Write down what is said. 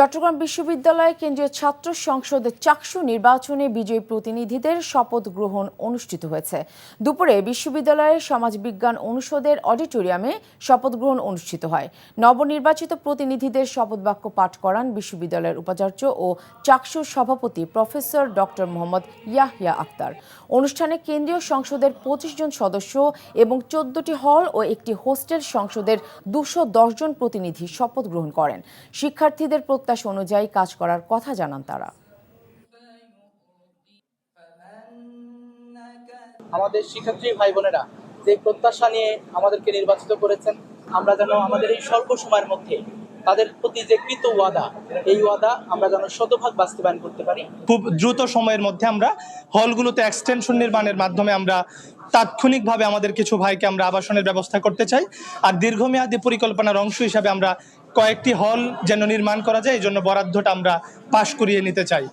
চট্টগ্রাম বিশ্ববিদ্যালয় কেন্দ্রীয় ছাত্র সংসদের চাকসু নির্বাচনে বিজয়ী প্রতিনিধিদের শপথ গ্রহণ অনুষ্ঠিত হয়েছে। দুপুরে বিশ্ববিদ্যালয়ের সমাজবিজ্ঞান অনুষদের অডিটোরিয়ামে শপথ গ্রহণ অনুষ্ঠিত হয়। নবনির্বাচিত প্রতিনিধিদের শপথ বাক্য পাঠ করান বিশ্ববিদ্যালয়ের উপাচার্য ও চাকসুর সভাপতি প্রফেসর ডক্টর মোহাম্মদ ইয়াহিয়া আক্তার। অনুষ্ঠানে কেন্দ্রীয় সংসদের পঁচিশ জন সদস্য এবং চোদ্দটি হল ও একটি হোস্টেল সংসদের দুশো জন প্রতিনিধি শপথ গ্রহণ করেন। শিক্ষার্থীদের প্রত্যাশা অনুযায়ী কাজ করার কথা জানান তারা। আমাদের শিক্ষার্থী ভাই বোনেরা, যে প্রত্যাশা নিয়ে আমাদেরকে নির্বাচিত করেছেন, আমরা যেন আমাদের এই স্বল্প সময়ের মধ্যে তাদের প্রতি যে কৃত ওয়াদা, এই ওয়াদা আমরা যেন শতভাগ বাস্তবায়ন করতে পারি। খুব দ্রুত সময়ের মধ্যে আমরা হলগুলোতে এক্সটেনশন নির্মাণের মাধ্যমে আমরা তাৎক্ষণিকভাবে আমাদের কিছু ভাইকে আমরা আবাসনের ব্যবস্থা করতে চাই। আর দীর্ঘমেয়াদী পরিকল্পনার অংশ হিসাবে আমরা কয়েকটি হল যেন নির্মাণ করা যায়, এই জন্য বরাদ্দটা আমরা পাশ করিয়ে নিতে চাই।